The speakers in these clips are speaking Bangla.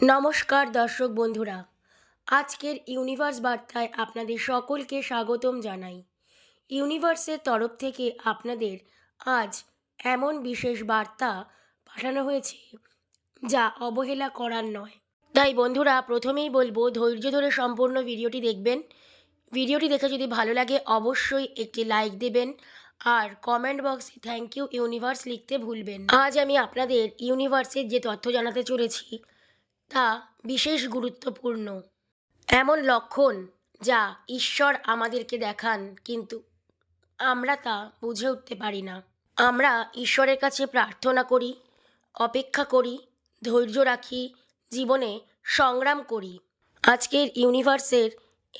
নমস্কার দর্শক বন্ধুরা। আজকের ইউনিভার্স বার্তায় আপনাদের সকলকে স্বাগতম জানাই। ইউনিভার্সের তরফ থেকে আপনাদের আজ এমন বিশেষ বার্তা পাঠানো হয়েছে, যা অবহেলা করার নয়। তাই বন্ধুরা, প্রথমেই বলব, ধৈর্য ধরে সম্পূর্ণ ভিডিওটি দেখবেন। ভিডিওটি দেখে যদি ভালো লাগে, অবশ্যই একটি লাইক দেবেন আর কমেন্ট বক্সে থ্যাংক ইউ ইউনিভার্স লিখতে ভুলবেন আজ আমি আপনাদের ইউনিভার্সের যে তথ্য জানাতে চলেছি তা বিশেষ গুরুত্বপূর্ণ। এমন লক্ষণ যা ঈশ্বর আমাদেরকে দেখান, কিন্তু আমরা তা বুঝে উঠতে পারি না। আমরা ঈশ্বরের কাছে প্রার্থনা করি, অপেক্ষা করি, ধৈর্য রাখি, জীবনে সংগ্রাম করি। আজকের ইউনিভার্সের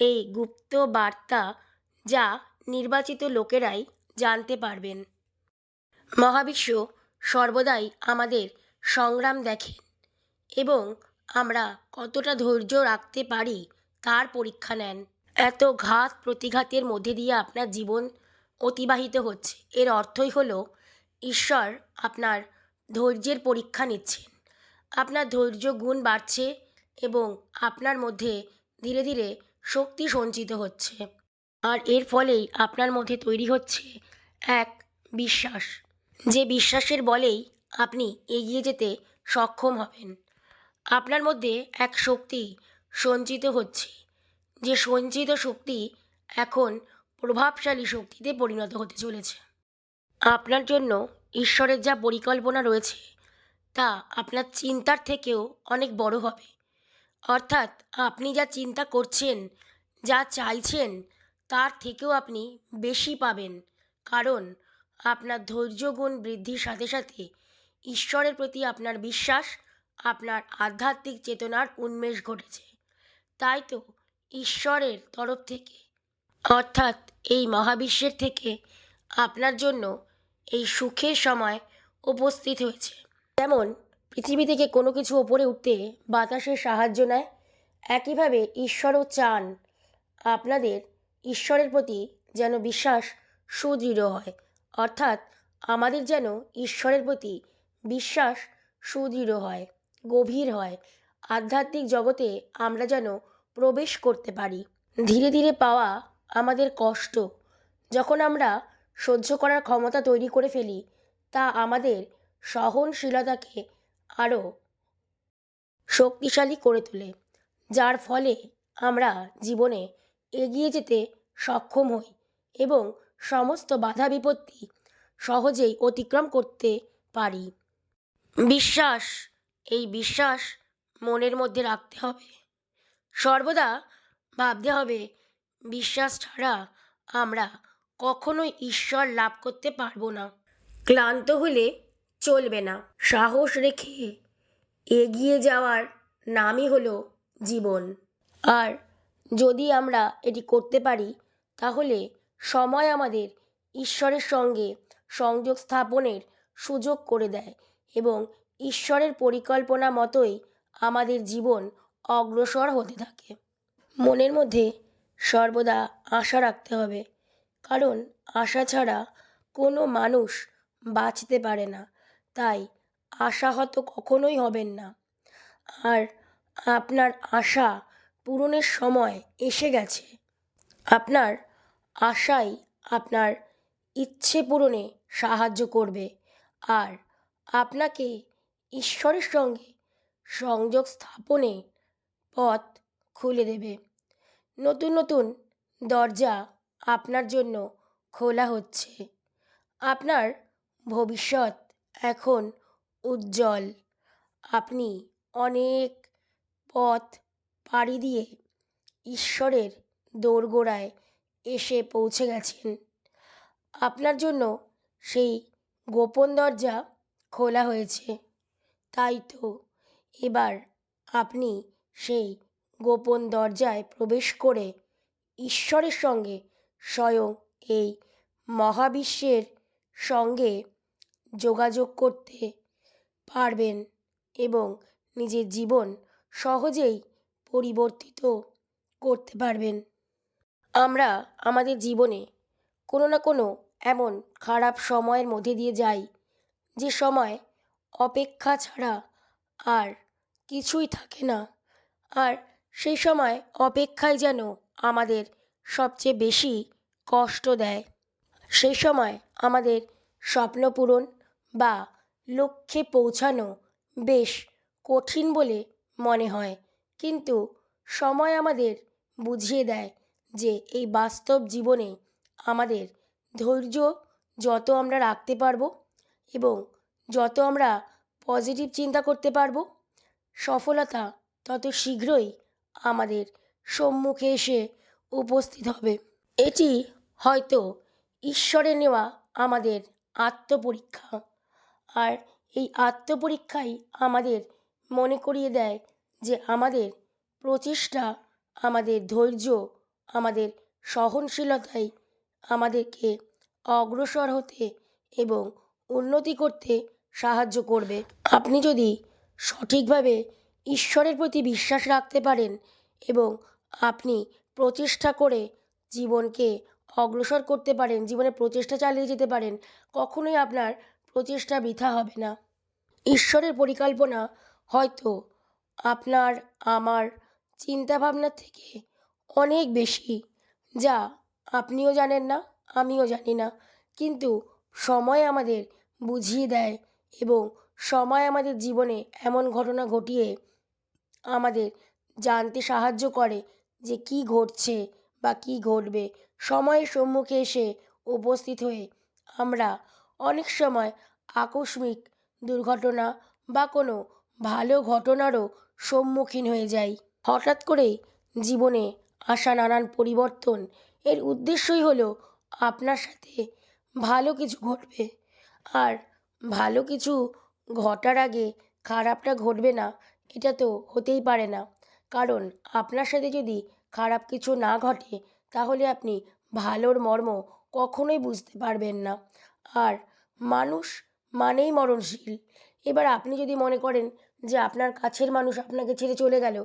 এই গুপ্ত বার্তা যা নির্বাচিত লোকেরাই জানতে পারবেন। মহাবিশ্ব সর্বদাই আমাদের সংগ্রাম দেখেন এবং আমরা কতটা ধৈর্য রাখতে পারি তার পরীক্ষা নেন। এত ঘাত প্রতিঘাতের মধ্যে দিয়ে আপনার জীবন অতিবাহিত হচ্ছে। এর অর্থই হলো, ঈশ্বর আপনার ধৈর্যের পরীক্ষা নিচ্ছেন। আপনার ধৈর্য গুণ বাড়ছে এবং আপনার মধ্যে ধীরে ধীরে শক্তি সঞ্চিত হচ্ছে। আর এর ফলেই আপনার মধ্যে তৈরি হচ্ছে এক বিশ্বাস। যে বিশ্বাসের বলেই আপনি এগিয়ে যেতে সক্ষম হবেন। আপনার মধ্যে এক শক্তি সঞ্চিত হচ্ছে। যে সঞ্চিত শক্তি এখন প্রভাবশালী শক্তিতে পরিণত হতে চলেছে। আপনার জন্য ঈশ্বরের যা পরিকল্পনা রয়েছে, তা আপনার চিন্তার থেকেও অনেক বড় হবে। অর্থাৎ আপনি যা চিন্তা করছেন, যা চাইছেন, তার থেকেও আপনি বেশি পাবেন। কারণ আপনার ধৈর্যগুণ বৃদ্ধির সাথে সাথে ঈশ্বরের প্রতি আপনার বিশ্বাস আপনার আধ্যাত্মিক চেতনার উন্মেষ ঘটেছে। তাই তো ঈশ্বরের তরফ থেকে, অর্থাৎ এই মহাবিশ্বের থেকে, আপনার জন্য এই সুখের সময় উপস্থিত হয়েছে। যেমন, পৃথিবী থেকে কোনো কিছু ওপরে উঠতে বাতাসের সাহায্য নেয়, একইভাবে ঈশ্বরও চান আপনাদের ঈশ্বরের প্রতি যেন বিশ্বাস সুদৃঢ় হয়, অর্থাৎ আমাদের যেন ঈশ্বরের প্রতি বিশ্বাস সুদৃঢ় হয়। গভীর হয়। আধ্যাত্মিক জগতে আমরা যেন প্রবেশ করতে পারি। ধীরে ধীরে পাওয়া আমাদের কষ্ট। যখন আমরা সহ্য করার ক্ষমতা তৈরি করে ফেলি, তা আমাদের সহনশীলতাকে আরও শক্তিশালী করে তোলে, যার ফলে আমরা জীবনে এগিয়ে যেতে সক্ষম হই এবং সমস্ত বাধা বিপত্তি সহজেই অতিক্রম করতে পারি। বিশ্বাস এই বিশ্বাস মনের মধ্যে রাখতে হবে। সর্বদা ভাবতে হবে, বিশ্বাস ছাড়া আমরা কখনোই ঈশ্বর লাভ করতে পারব না। ক্লান্ত হলে চলবে না। সাহস রেখে এগিয়ে যাওয়ার নামই হলো জীবন। আর যদি আমরা এটি করতে পারি, তাহলে সময় আমাদের ঈশ্বরের সঙ্গে সংযোগ স্থাপনের সুযোগ করে দেয় এবং ঈশ্বরের পরিকল্পনা মতোই আমাদের জীবন অগ্রসর হতে থাকে। মনের মধ্যে সর্বদা আশা রাখতে হবে, কারণ আশা ছাড়া কোনো মানুষ বাঁচতে পারে না। তাই আশাহত কখনোই হবেন না। আর আপনার আশা পূরণের সময় এসে গেছে। আপনার আশাই আপনার ইচ্ছে পূরণে সাহায্য করবে। আর আপনাকে ঈশ্বরের সঙ্গে সংযোগ স্থাপনে পথ খুলে দেবে। নতুন নতুন দরজা আপনার জন্য খোলা হচ্ছে। আপনার ভবিষ্যৎ এখন উজ্জ্বল। আপনি অনেক পথ পাড়ি দিয়ে ঈশ্বরের দোরগোড়ায় এসে পৌঁছে গেছেন। আপনার জন্য সেই গোপন দরজা খোলা হয়েছে। তাই তো। এবার আপনি সেই গোপন দরজায় প্রবেশ করে ঈশ্বরের সঙ্গে স্বয়ং এই মহাবিশ্বের সঙ্গে যোগাযোগ করতে পারবেন এবং নিজের জীবন সহজেই পরিবর্তিত করতে পারবেন। আমরা আমাদের জীবনে কোনো না কোনো এমন খারাপ সময়ের মধ্যে দিয়ে যাই, যে সময় অপেক্ষা ছাড়া আর কিছুই থাকে না। আর সেই সময় অপেক্ষায় যেন আমাদের সবচেয়ে বেশি কষ্ট দেয়। সেই সময় আমাদের স্বপ্ন পূরণ বা লক্ষ্যে পৌঁছানো বেশ কঠিন বলে মনে হয়। কিন্তু সময় আমাদের বুঝিয়ে দেয় যে এই বাস্তব জীবনে আমাদের ধৈর্য যত আমরা রাখতে পারব এবং যত আমরা পজিটিভ চিন্তা করতে পারব, সফলতা তত শীঘ্রই আমাদের সম্মুখে এসে উপস্থিত হবে। এটি হয়তো ঈশ্বরে নেওয়া আমাদের আত্মপরীক্ষা। আর এই আত্মপরীক্ষাই আমাদের মনে করিয়ে দেয় যে আমাদের প্রচেষ্টা, আমাদের ধৈর্য, আমাদের সহনশীলতাই আমাদেরকে অগ্রসর হতে এবং উন্নতি করতে সাহায্য করবে। আপনি যদি সঠিকভাবে ঈশ্বরের প্রতি বিশ্বাস রাখতে পারেন এবং আপনি প্রচেষ্টা করে জীবনকে অগ্রসর করতে পারেন জীবনে প্রচেষ্টা চালিয়ে যেতে পারেন, কখনোই আপনার প্রচেষ্টা বৃথা হবে না। ঈশ্বরের পরিকল্পনা হয়তো আপনার, আমার চিন্তাভাবনার থেকে অনেক বেশি, যা আপনিও জানেন না, আমিও জানি না। কিন্তু সময় আমাদের বুঝিয়ে দেয় এবং সময় আমাদের জীবনে এমন ঘটনা ঘটিয়ে আমাদের জানতে সাহায্য করে যে কী ঘটছে বা কী ঘটবে। সময়ের সম্মুখে এসে উপস্থিত হয়ে আমরা অনেক সময় আকস্মিক দুর্ঘটনা বা কোনো ভালো ঘটনারও সম্মুখীন হয়ে যাই। হঠাৎ করেই জীবনে আসা নানান পরিবর্তন এর উদ্দেশ্যই হলো আপনার সাথে ভালো কিছু ঘটবে। আর ভালো কিছু ঘটার আগে খারাপটা ঘটবে না, এটা তো হতেই পারে না। কারণ আপনার সাথে যদি খারাপ কিছু না ঘটে, তাহলে আপনি ভালোর মর্ম কখনোই বুঝতে পারবেন না। আর মানুষ মানেই মরণশীল। এবার আপনি যদি মনে করেন যে আপনার কাছের মানুষ আপনাকে ছেড়ে চলে গেল,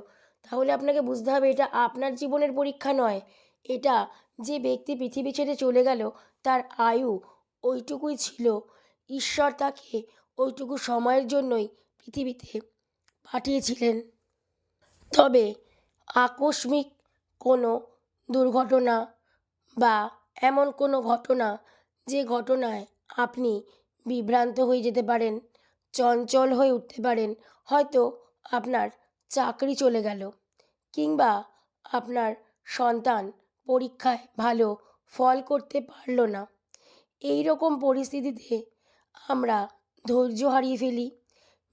তাহলে আপনাকে বুঝতে হবে এটা আপনার জীবনের পরীক্ষা নয়। এটা যে ব্যক্তি পৃথিবী ছেড়ে চলে গেল, তার আয়ু ওইটুকুই ছিল। ঈশ্বর তাকে ওইটুকু সময়ের জন্যই পৃথিবীতে পাঠিয়েছিলেন। তবে আকস্মিক কোনো দুর্ঘটনা বা এমন কোনো ঘটনা যে ঘটনায় আপনি বিভ্রান্ত হয়ে যেতে পারেন, চঞ্চল হয়ে উঠতে পারেন, হয়তো আপনার চাকরি চলে গেল কিংবা আপনার সন্তান পরীক্ষায় ভালো ফল করতে পারল না। এই রকম পরিস্থিতিতে আমরা ধৈর্য হারিয়ে ফেলি,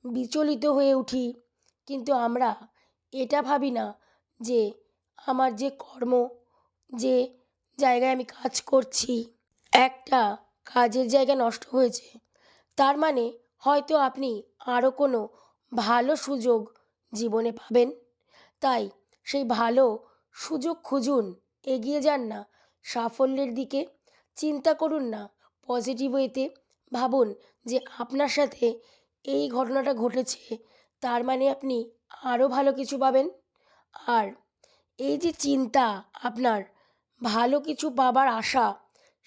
বিচলিত হয়ে উঠি। কিন্তু আমরা এটা ভাবি না যে আমার যে কর্ম, যে জায়গায় আমি কাজ করছি, একটা কাজের জায়গা নষ্ট হয়েছে। তার মানে হয়তো আপনি আরও কোনো ভালো সুযোগ জীবনে পাবেন। তাই সেই ভালো সুযোগ খুঁজুন, এগিয়ে যান না। সাফল্যের দিকে চিন্তা করুন না। পজিটিভ ওয়েতে ভাবুন যে আপনার সাথে এই ঘটনাটা ঘটেছে, তার মানে আপনি আরও ভালো কিছু পাবেন। আর এই যে চিন্তা আপনার, ভালো কিছু পাবার আশা,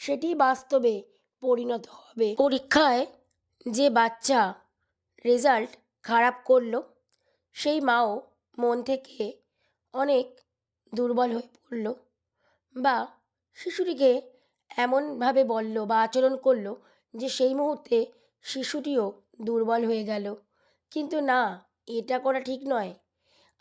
সেটি বাস্তবে পরিণত হবে। পরীক্ষায় যে বাচ্চা রেজাল্ট খারাপ করল, সেই মাও মন থেকে অনেক দুর্বল হয়ে পড়ল বা শিশুটিকে এমনভাবে বলল বা আচরণ করল যে সেই মুহূর্তে শিশুটিও দুর্বল হয়ে গেল। কিন্তু না, এটা করা ঠিক নয়।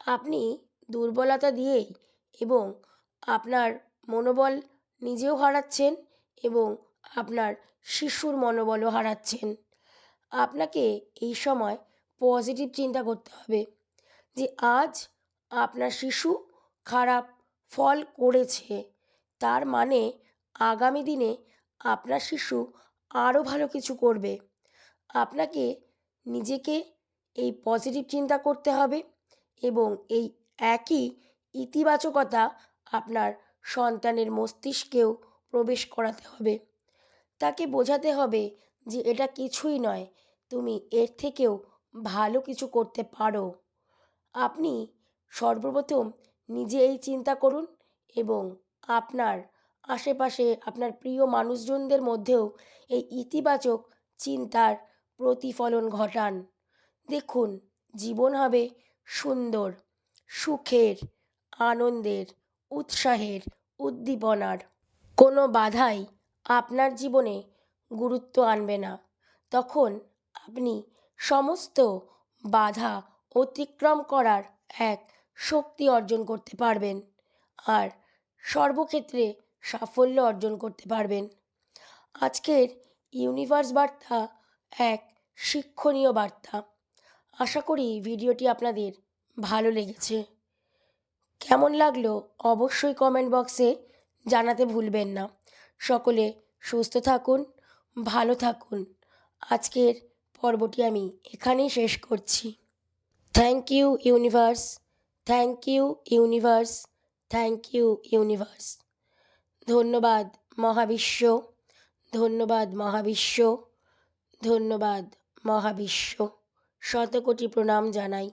আপনি দুর্বলতা দিয়েই এবং আপনার মনোবল নিজেও হারাচ্ছেন এবং আপনার শিশুর মনোবলও হারাচ্ছেন। আপনাকে এই সময় পজিটিভ চিন্তা করতে হবে যে আজ আপনার শিশু খারাপ ফল করেছে। তার মানে আগামী দিনে আপনার শিশু আরও ভালো কিছু করবে। আপনাকে নিজেকে এই পজিটিভ চিন্তা করতে হবে এবং এই একই ইতিবাচকতা আপনার সন্তানের মস্তিষ্কেও প্রবেশ করাতে হবে। তাকে বোঝাতে হবে যে এটা কিছুই নয়, তুমি এর থেকেও ভালো কিছু করতে পারো। আপনি সর্বপ্রথম নিজে এই চিন্তা করুন এবং আপনার আশেপাশে আপনার প্রিয় মানুষজনদের মধ্যেও এই ইতিবাচক চিন্তার প্রতিফলন ঘটান। দেখুন, জীবন হবে সুন্দর, সুখের, আনন্দের, উৎসাহের উদ্দীপনার। কোনো বাধাই আপনার জীবনে গুরুত্ব আনবে না। তখন আপনি সমস্ত বাধা অতিক্রম করার এক শক্তি অর্জন করতে পারবেন। আর সর্বক্ষেত্রে সাফল্য অর্জন করতে পারবেন। আজকের ইউনিভার্স বার্তা এক শিক্ষণীয় বার্তা। আশা করি ভিডিওটি আপনাদের ভালো লেগেছে। কেমন লাগল অবশ্যই কমেন্ট বক্সে জানাতে ভুলবেন না। সকলে সুস্থ থাকুন, ভালো থাকুন। আজকের পর্বটি আমি এখানেই শেষ করছি। Thank you universe thank you universe thank you universe ধন্যবাদ মহাবিশ্ব ধন্যবাদ মহাবিশ্ব ধন্যবাদ মহাবিশ্ব। শতকোটি প্রণাম জানাই।